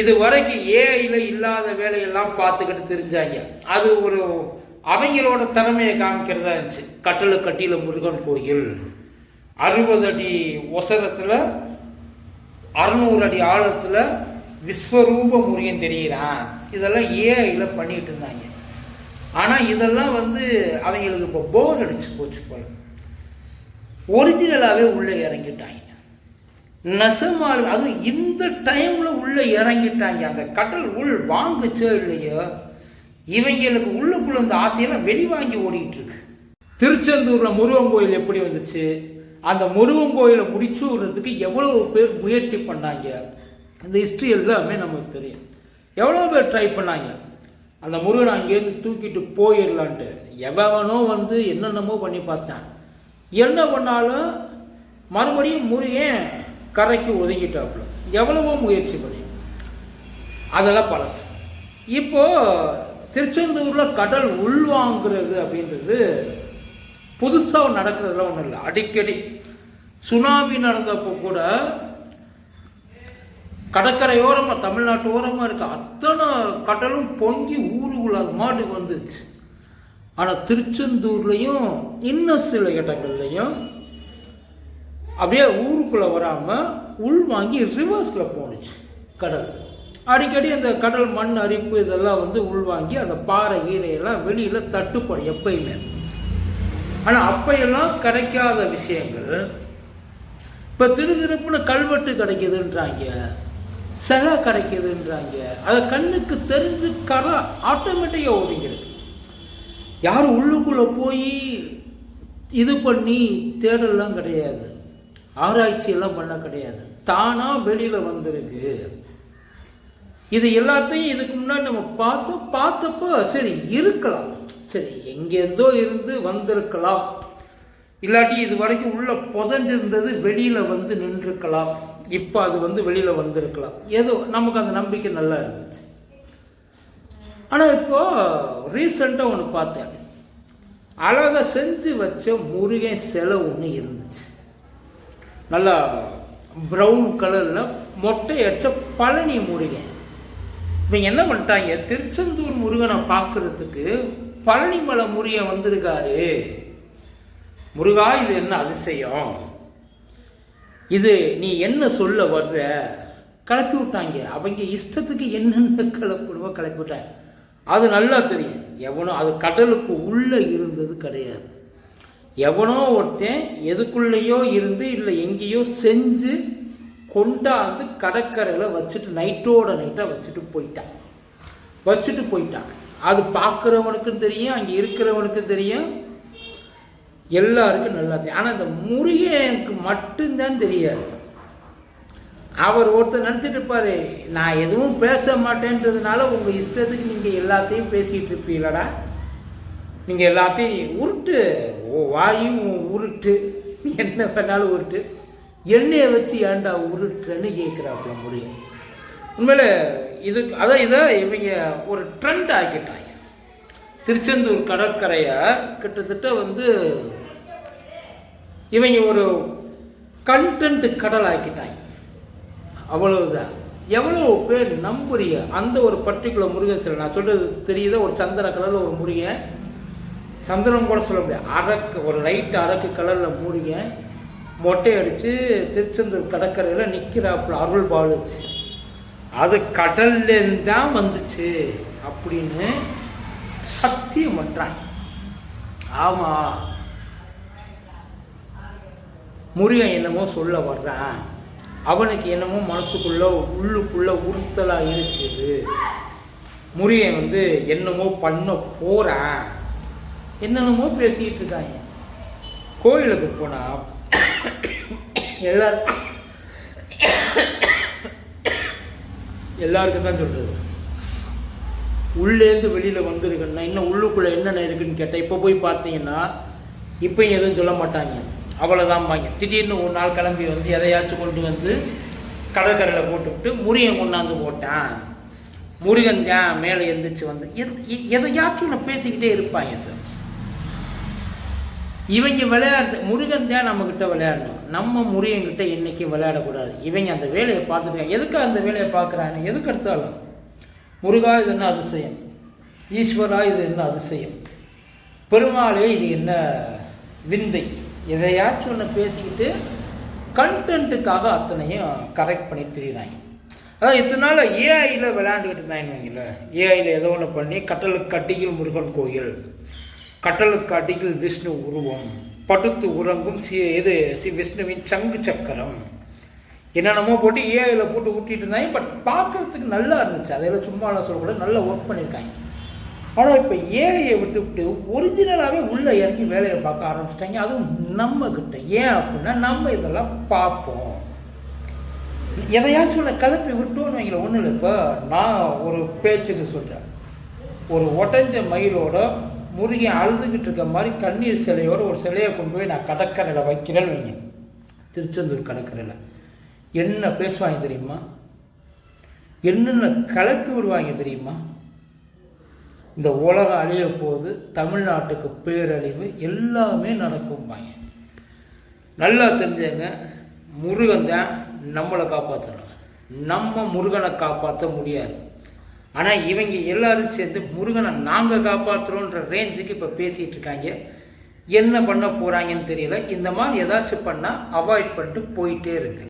இது வரைக்கும் ஏஐயில் இல்லாத வேலையெல்லாம் பார்த்துக்கிட்டு தெரிஞ்சாங்க. அது ஒரு அவங்களோட திறமையை காமிக்கிறதா இருந்துச்சு. கட்டளை கட்டியில் முருகன் கோயில். அறுபது அடி ஒசரத்தில் அறுநூறு அடி ஆழத்தில் விஸ்வரூப முருகன் தெரிகிறான் இதெல்லாம் ஏஐயில் பண்ணிகிட்டு இருந்தாங்க. ஆனால் இதெல்லாம் வந்து அவங்களுக்கு இப்போ போர் அடிச்சு போச்சு போல. ஒரிஜினலாகவே உள்ளே இறங்கிட்டாங்க. நெசமால் அதுவும் இந்த டைமில் உள்ளே இறங்கிட்டாங்க. அந்த கடல் உள் வாங்குச்சோ இல்லையோ இவங்களுக்கு உள்ளுக்குள்ள இந்த ஆசையெல்லாம் வெளி வாங்கி ஓடிட்டு இருக்கு. திருச்செந்தூரில் முருகன் கோயில் எப்படி வந்துச்சு? அந்த முருகன் கோயிலை முடிச்சு விடுறதுக்கு எவ்வளவு பேர் முயற்சி பண்ணாங்க? அந்த ஹிஸ்ட்ரி எல்லாமே நமக்கு தெரியும். எவ்வளோ பேர் ட்ரை பண்ணாங்க? அந்த முருகனை அங்கேருந்து தூக்கிட்டு போயிடலான்ட்டு எவனோ வந்து என்னென்னமோ பண்ணி பார்த்தான். என்ன பண்ணாலும் மறுபடியும் முருகன் கரைக்கு ஒதுங்கிட்டாப்புல எவ்வளவோ முயற்சி பண்ணி அதெல்லாம் பழசு. இப்போ திருச்செந்தூரில் கடல் உள்வாங்கிறது அப்படின்றது புதுசாக நடக்கிறதுலாம் ஒன்றும் இல்லை. அடிக்கடி சுனாமி நடந்தப்போ கூட கடற்கரையோரமாக தமிழ்நாட்டு ஓரமாக இருக்க அத்தனை கடலும் பொங்கி ஊருக்குள்ள அது மாட்டுக்கு வந்துச்சு ஆனால் திருச்செந்தூர்லேயும் இன்னும் சில இடங்கள்லையும் அப்படியே ஊருக்குள்ளே வராமல் உள் வாங்கி ரிவர்ஸில் போணுச்சு கடல். அடிக்கடி அந்த கடல் மண் அரிப்பு இதெல்லாம் வந்து உள்வாங்கி அந்த பாறை ஈரையெல்லாம் வெளியில் தட்டுப்படும் எப்பயுமே. ஆனால் அப்பையெல்லாம் கிடைக்காத விஷயங்கள். இப்போ திருதிருப்புன்னு கல்வெட்டு கிடைக்குதுன்றாங்க. சிலை கிடைக்குதுன்றாங்க. அதை கண்ணுக்கு தெரிஞ்சு கரை ஆட்டோமேட்டிக்காக ஒதுங்கிருக்கு யாரும் உள்ளுக்குள்ளே போய் இது பண்ணி தேடலாம் கிடையாது. ஆராய்ச்சி எல்லாம் பண்ண கிடையாது. தானாக வெளியில் வந்திருக்கு. இது எல்லாத்தையும் இதுக்கு முன்னாடி நம்ம பார்த்தோம். பார்த்தப்போ சரி இருக்கலாம். சரி எங்கேருந்தோ இருந்து வந்திருக்கலாம். இல்லாட்டி இது வரைக்கும் உள்ள புதஞ்சிருந்தது வெளியில வந்து நின்றுருக்கலாம். இப்போ அது வந்து வெளியில வந்திருக்கலாம். ஏதோ நமக்கு அந்த நம்பிக்கை நல்லா இருந்துச்சு. ஆனால் இப்போ ரீசெண்டாக ஒன்று பார்த்தேன். அழகாக செஞ்சு வச்ச முருகன் சிலை ஒன்று இருந்துச்சு. நல்லா ப்ரௌன் கலரில் மொட்டை அடிச்ச பழனி முருகன். இவங்க என்ன பண்ணிட்டாங்க? திருச்செந்தூர் முருகனை பார்க்குறதுக்கு பழனிமலை முருகன் வந்திருக்காரு. முருகா இது என்ன அதிசயம்? இது நீ என்ன சொல்ல வர்ற? கிளப்பி விட்டாங்க. அவங்க இஷ்டத்துக்கு என்னென்ன கிளப்பிடுவோ கிளப்பி விட்டாங்க. அது நல்லா தெரியும். எவனோ அது கடலுக்கு உள்ளே இருந்தது கிடையாது. எவனோ ஒருத்தன் எதுக்குள்ளேயோ இருந்து இல்லை எங்கேயோ செஞ்சு கொண்டாந்து கடற்கரையில் வச்சுட்டு நைட்டோட நைட்டாக வச்சுட்டு போயிட்டான். வச்சுட்டு போயிட்டான். அது பார்க்குறவனுக்கும் தெரியும் அங்கே இருக்கிறவனுக்கும் தெரியும். எல்லாருக்கும் நல்லா தெரியும். ஆனால் இந்த முருகனுக்கு மட்டும்தான் தெரியாது. அவர் ஒருத்தர் நினச்சிட்டு இருப்பார் நான் எதுவும் பேச மாட்டேன்றதுனால உங்கள் இஷ்டத்துக்கு நீங்கள் எல்லாத்தையும் பேசிகிட்டு இருப்பீங்களடா. நீங்கள் எல்லாத்தையும் உருட்டு வாயும் உருட்டு என்ன பண்ணாலும் உருட்டு. எண்ணெயை வச்சு ஏன்டா உருட்டுறன்னு கேட்குறாப்புல முடியும் உண்மையில் இது அதான் இதை இவங்க ஒரு ட்ரெண்ட் ஆக்கிட்டாங்க. திருச்செந்தூர் கடற்கரையை கிட்டத்தட்ட வந்து இவங்க ஒரு கண்டென்ட் கடல் ஆக்கிட்டாங்க. அவ்வளவுதான். எவ்வளோ பேர் நம்புறீங்க? அந்த ஒரு பர்டிகுலர் முருகன் சிலை நான் சொல்கிறது தெரியுதா? ஒரு சந்திர கலரில் ஒரு முருகன். சந்திரன் கூட சொல்ல முடியாது. அரக்கு ஒரு லைட் அரக்கு கலரில் முருகன் மொட்டை அடித்து திருச்செந்தூர் கடற்கரையில் நிற்கிறாப்புல அருள் பாலுச்சு. அது கடல்லேருந்து தான் வந்துச்சு அப்படின்னு சத்தியம் பண்ணுறாங்க ஆமாம் முருகன் என்னமோ சொல்ல வர்றான் அவனுக்கு என்னமோ மனசுக்குள்ள உள்ளுக்குள்ள உறுத்தலாக இருக்குது. முருகன் வந்து என்னமோ பண்ண போகிறான் என்னென்னமோ பேசிக்கிட்டு இருக்காங்க. கோயிலுக்கு போனால் எல்லாரும் எல்லாருக்கும் தான் சொல்கிறது உள்ளேருந்து வெளியில் வந்திருக்குன்னா இன்னும் உள்ளுக்குள்ளே என்னென்ன இருக்குன்னு கேட்டால் இப்போ போய் பார்த்தீங்கன்னா இப்போ எதுவும் சொல்ல மாட்டாங்க. அவ்வளோதான் திடீர்னு ஒரு நாள் கிளம்பி வந்து எதையாச்சும் கொண்டு வந்து கடற்கரையில் போட்டுவிட்டு முருகன் கொண்டாந்து போட்டேன். முருகன் தான் மேலே எந்திரிச்சு வந்து எதையாச்சும் ஒன்று பேசிக்கிட்டே இருப்பாங்க சார். இவங்க விளையாடுறது முருகன் தான் நம்மக்கிட்ட விளையாடணும். நம்ம முருகன்கிட்ட என்றைக்கும் விளையாடக்கூடாது. இவங்க அந்த வேலையை பார்த்துருக்காங்க எதுக்கு அந்த வேலையை பார்க்குறாங்க? எதுக்கு எடுத்தாலும். முருகா இது என்ன அதிசயம்? ஈஸ்வரா இது என்ன அதிசயம்? பெருமாளே இது என்ன விந்தை? எதையாச்சும் ஒன்று பேசிக்கிட்டு கண்டென்ட்டுக்காக அத்தனையும் கரெக்ட் பண்ணி திரியிறாங்க. அதாவது இத்தனை நாள் ஏஐயில் விளையாண்டுக்கிட்டு இருந்தாங்கன்னு வைங்களேன். ஏஐயில் ஏதோ ஒன்று பண்ணி கட்டலுக்கு கட்டியில் முருகன் கோயில். கட்டலுக்கு அடியில் விஷ்ணு உருவம். படுத்து உறங்கும் சி இது சி விஷ்ணுவின் சங்கு சக்கரம். என்னென்னமோ போட்டு ஏஐயில் போட்டு ஊட்டிட்டு இருந்தாங்க. பட் பார்க்கறதுக்கு நல்லா இருந்துச்சு. அதில் சும்மாலாம் சொல்லக்கூடாது நல்லா ஒர்க் பண்ணியிருக்காங்க. ஆனால் இப்போ ஏஐயை விட்டுவிட்டு ஒரிஜினலாகவே உள்ளே இறங்கி வேலையை பார்க்க ஆரம்பிச்சிட்டாங்க. அதுவும் நம்ம கிட்ட ஏன் அப்படின்னா நம்ம இதெல்லாம் பார்ப்போம். எதையாச்சும் ஒன்று கிளப்பி விட்டோன்னு வைங்கள ஒன்றும் இல்லை. இப்போ நான் ஒரு பேச்சுக்கு சொல்கிறேன் ஒரு உடஞ்ச மயிலோட முருகி அழுதுகிட்டு இருக்க மாதிரி கண்ணீர் சிலையோடு ஒரு சிலையை கொண்டு போய் நான் கடற்கரையில் வைக்கிறேன்னு வைங்க. திருச்செந்தூர் கடற்கரையில். என்ன பேசுவாங்க தெரியுமா? என்னென்ன கலப்பி விடுவாங்க தெரியுமா? இந்த உலகம் அழிய போது தமிழ்நாட்டுக்கு பேரழிவு எல்லாமே நடக்கும்பாங்க. நல்லா தெரிஞ்சவங்க முருகன் தான் நம்மளை காப்பாற்றணும் நம்ம முருகனை காப்பாற்ற முடியாது. ஆனால் இவங்க எல்லாரும் சேர்ந்து முருகனை நாங்கள் காப்பாற்றுறோன்ற ரேஞ்சுக்கு இப்போ பேசிகிட்டு இருக்காங்க. என்ன பண்ண போகிறாங்கன்னு தெரியல. இந்த மாதிரி ஏதாச்சும் பண்ணால் அவாய்ட் பண்ணிட்டு போயிட்டே இருக்குது